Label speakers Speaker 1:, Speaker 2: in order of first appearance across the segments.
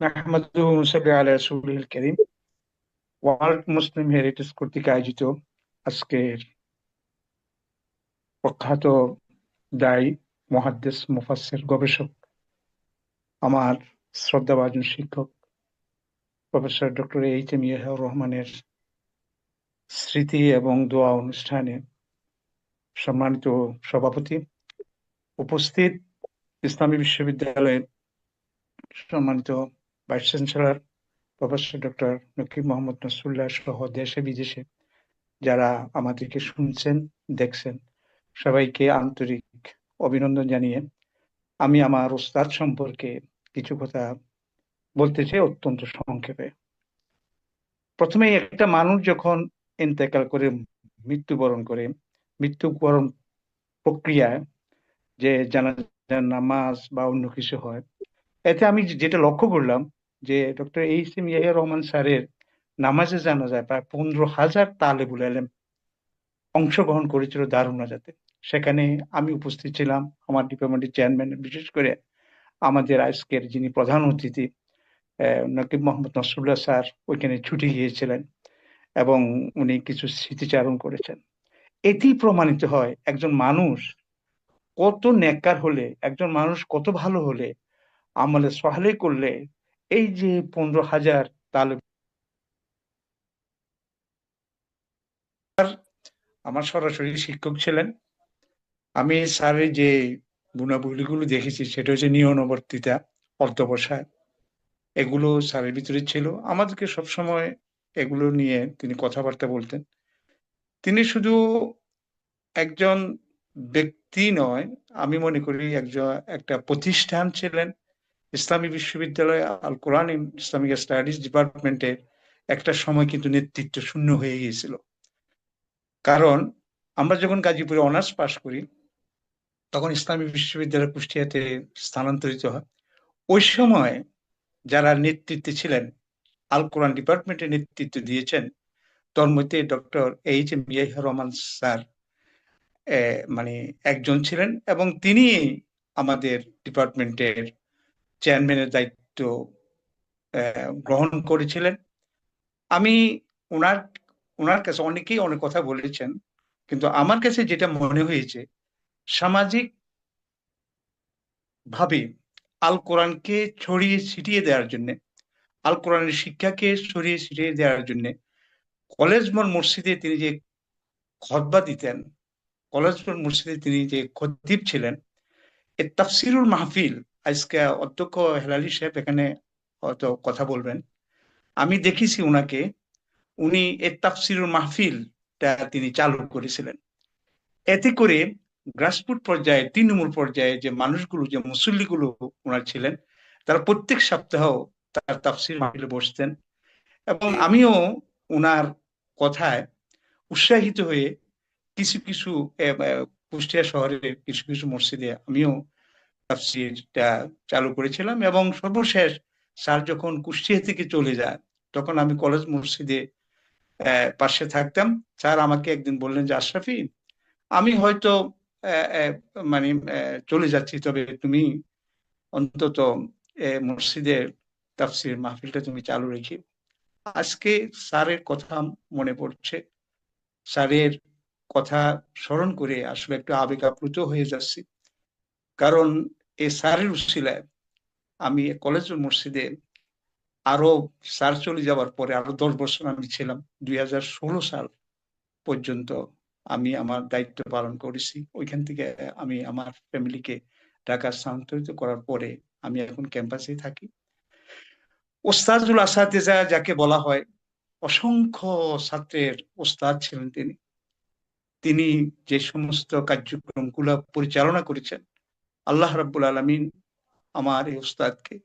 Speaker 1: নাহমাদুহু ওয়া নুসাল্লি আলা রাসূলিল কারীম ওয়ার্ল্ড মুসলিম হেরিটেজ কর্তৃক আয়োজিত আজকের প্রখ্যাত দায়ী মুহাদ্দিস মুফাসসির, গবেষক, আমার শ্রদ্ধাভাজন শিক্ষক, প্রফেসর ডক্টর এইচ এম ইয়াহিয়ার রহমানের স্মৃতি এবং দোয়া অনুষ্ঠানে সম্মানিত সভাপতি, উপস্থিত ইসলামী বিশ্ববিদ্যালয়ের সম্মানিত vice chancellor professor doctor Nakib Mohammad Nasrullah সহ দেশে বিদেশে যারা আমাদেরকে শুনছেন, দেখছেন, সবাইকে আন্তরিক অভিনন্দন জানিয়ে আমি আমার ওস্তাদ সম্পর্কে কিছু কথা বলতে চাই অত্যন্ত সংক্ষেপে। প্রথমে একটা মানুষ যখন ইন্তেকাল করে, মৃত্যুবরণ করে, মৃত্যুবরণ প্রক্রিয়ায় যে জানা নামাজ বা অন্য কিছু হয়, এতে আমি যেটা লক্ষ্য করলাম যে doctor H M Yahya Rahman স্যারের নামাজে জানা যায় প্রায় পনেরো হাজার তালেবুল আলেম অংশগ্রহণ করেছিল দারুণ যাতে সেখানে আমি উপস্থিত ছিলাম, আমার ডিপার্টমেন্টের চেয়ারম্যান, বিশেষ করে আমাদের আজকের যিনি প্রধান অতিথি নকিব মোহাম্মদ নসরুল্লাহ স্যার ওইখানে ছুটে গিয়েছিলেন এবং উনি কিছু স্মৃতিচারণ করেছেন। এটি প্রমাণিত হয় একজন মানুষ কত নেককার হলে, একজন মানুষ কত ভালো হলে আমলে সহালে করলে এই যে পনেরো হাজার তালে আমার সরাসরি শিক্ষক ছিলেন। আমি স্যারের যে গুণাবলীগুলো দেখেছি, সেটা হচ্ছে নিয়নবর্তিতা অর্ধবসায় এগুলো স্যারের ভিতরে ছিল। আমাদেরকে সবসময় এগুলো নিয়ে তিনি কথাবার্তা বলতেন। তিনি শুধু একজন ব্যক্তি নয়, আমি মনে করি একজন, একটা প্রতিষ্ঠান ছিলেন। ইসলামী বিশ্ববিদ্যালয়ে আল কোরআন ইসলামিক স্টাডিজ ডিপার্টমেন্টের একটা সময় কিন্তু নেতৃত্ব শূন্য হয়ে গিয়েছিল। কারণ আমরা যখন গাজীপুরে অনার্স পাশ করি, তখন ইসলামী বিশ্ববিদ্যালয় কুষ্টিয়াতে স্থানান্তরিত হয়। ওই সময় যারা নেতৃত্বে ছিলেন, আল কোরআন ডিপার্টমেন্টের নেতৃত্ব দিয়েছেন তোর মধ্যে doctor H M Yahya Rahman sir মানে একজন ছিলেন এবং তিনি আমাদের ডিপার্টমেন্টের চেয়ারম্যানের দায়িত্ব গ্রহণ করেছিলেন। আমি ওনার ওনার কাছে অনেকেই অনেক কথা বলেছেন, কিন্তু আমার কাছে যেটা মনে হয়েছে, সামাজিক ভাবে আল কোরআনকে ছড়িয়ে ছিটিয়ে দেওয়ার জন্য, আল কোরআনের শিক্ষাকে ছড়িয়ে ছিটিয়ে দেওয়ার জন্য, কলেজ মোড় মসজিদে তিনি যে খতবা দিতেন, কলেজ মোড় মসজিদে তিনি যে খদ্দীপ ছিলেন, এ তাফসিরুল মাহফিল আজকে অধ্যক্ষ হেলালি সাহেব এখানে হয়তো কথা বলবেন। আমি দেখেছি উনাকে, উনি এ তাফসিরুল মাহফিলটা তিনি চালু করেছিলেন। এতে করে গ্রাসরুট পর্যায়ে, তৃণমূল পর্যায়ে যে মানুষগুলো, যে মুসল্লিগুলো ওনার ছিলেন, তারা প্রত্যেক সপ্তাহ তার তাফসির মাহফিলে বসতেন এবং আমিও ওনার কথায় উৎসাহিত হয়ে কিছু কিছু কুষ্টিয়া শহরের কিছু কিছু মসজিদে আমিও তাফসিরটা চালু করেছিলাম এবং সর্বশেষ স্যার যখন কুষ্টিয়া থেকে চলে যায়, তখন আমি কলেজ মসজিদে পাশে থাকতাম। স্যার আমাকে একদিন বললেন যে, আশরাফি, আমি হয়তো মানে চলে যাচ্ছি, তবে তুমি অন্তত মসজিদের তাফসির মাহফিলটা তুমি চালু রেখে আজকে স্যারের কথা মনে পড়ছে। স্যারের কথা স্মরণ করে আসলে একটু আবেগ আপ্লুত হয়ে যাচ্ছি। কারণ এই স্যারের উশিলায় আমি কলেজ মসজিদে আরও স্যার চলে যাওয়ার পরে আরও দশ বছর আমি ছিলাম। দুই হাজার ষোলো সাল পর্যন্ত আমি আমার দায়িত্ব পালন করেছি। ওইখান থেকে আমি আমার ফ্যামিলিকে ঢাকা স্থানান্তরিত করার পরে আমি এখন ক্যাম্পাসে থাকি। ওস্তাজুল আসাদেজা যাকে বলা হয়, অসংখ্য ছাত্রের ওস্তাদ ছিলেন তিনি। তিনি যে সমস্ত কার্যক্রমগুলো পরিচালনা করেছেন আল্লাহ রাব্বুল আলমিন আমার এই ওস্তাদকে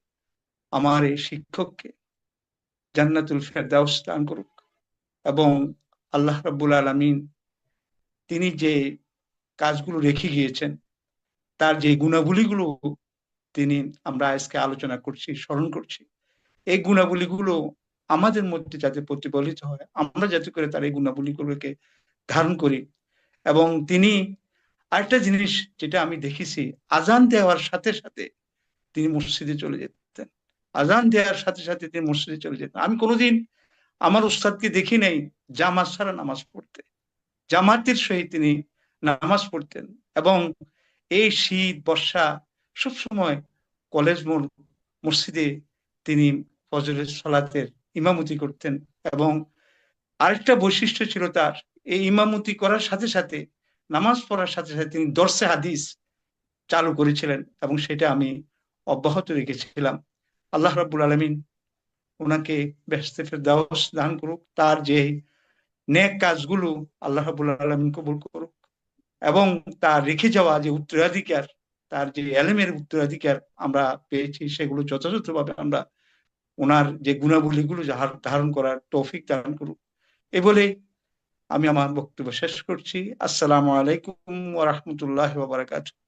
Speaker 1: আমার এই শিক্ষককে জান্নাতুল ফেরদাউস দান করুক এবং আল্লাহ রাব্বুল আলমিন তিনি যে কাজগুলো রেখে গিয়েছেন, তার যে গুণাবলীগুলো তিনি আমরা আজকে আলোচনা করছি, স্মরণ করছি, এই গুণাবলীগুলো আমাদের মধ্যে যাতে প্রতিফলিত হয়, আমরা যাতে করে তার এই গুণাবলীগুলোকে ধারণ করি এবং তিনি আরেকটা জিনিস যেটা আমি দেখেছি, আজান দেওয়ার সাথে সাথে তিনি মসজিদে চলে যেতেন। আজান দেওয়ার সাথে সাথে তিনি মসজিদে চলে যেতেন। আমি কোনোদিন আমার উস্তাদকে দেখি নাই জামাত ছাড়া নামাজ পড়তে। জামাতের সহিত তিনি নামাজ পড়তেন এবং এই শীত, বর্ষা সবসময় কলেজ মোড়, মসজিদে তিনি ফজরের সলাতের ইমামতি করতেন এবং আরেকটা বৈশিষ্ট্য ছিল তার, এই ইমামতি করার সাথে সাথে নামাজ পড়ার সাথে সাথে তিনি দর্শে হাদিস চালু করেছিলেন এবং সেটা আমি অব্যাহত রেখেছিলাম। আল্লাহ রাব্বুল আলমিন ওনাকে ব্যস্ত ফেরদাউস দান করুক, তার যে নেক কাজগুলো আল্লাহ রাব্বুল আলমিন কবুল করুক এবং তার রেখে যাওয়া যে উত্তরাধিকার, তার যে এলেমের উত্তরাধিকার আমরা পেয়েছি, সেগুলো যথাযথভাবে আমরা ওনার যে গুণাবলীগুলো ধারণ করার তৌফিক দান করুক। এ বলে আমি আমার বক্তব্য শেষ করছি। আসসালামু আলাইকুম ওয়া রাহমাতুল্লাহি ওয়া বারাকাতুহু।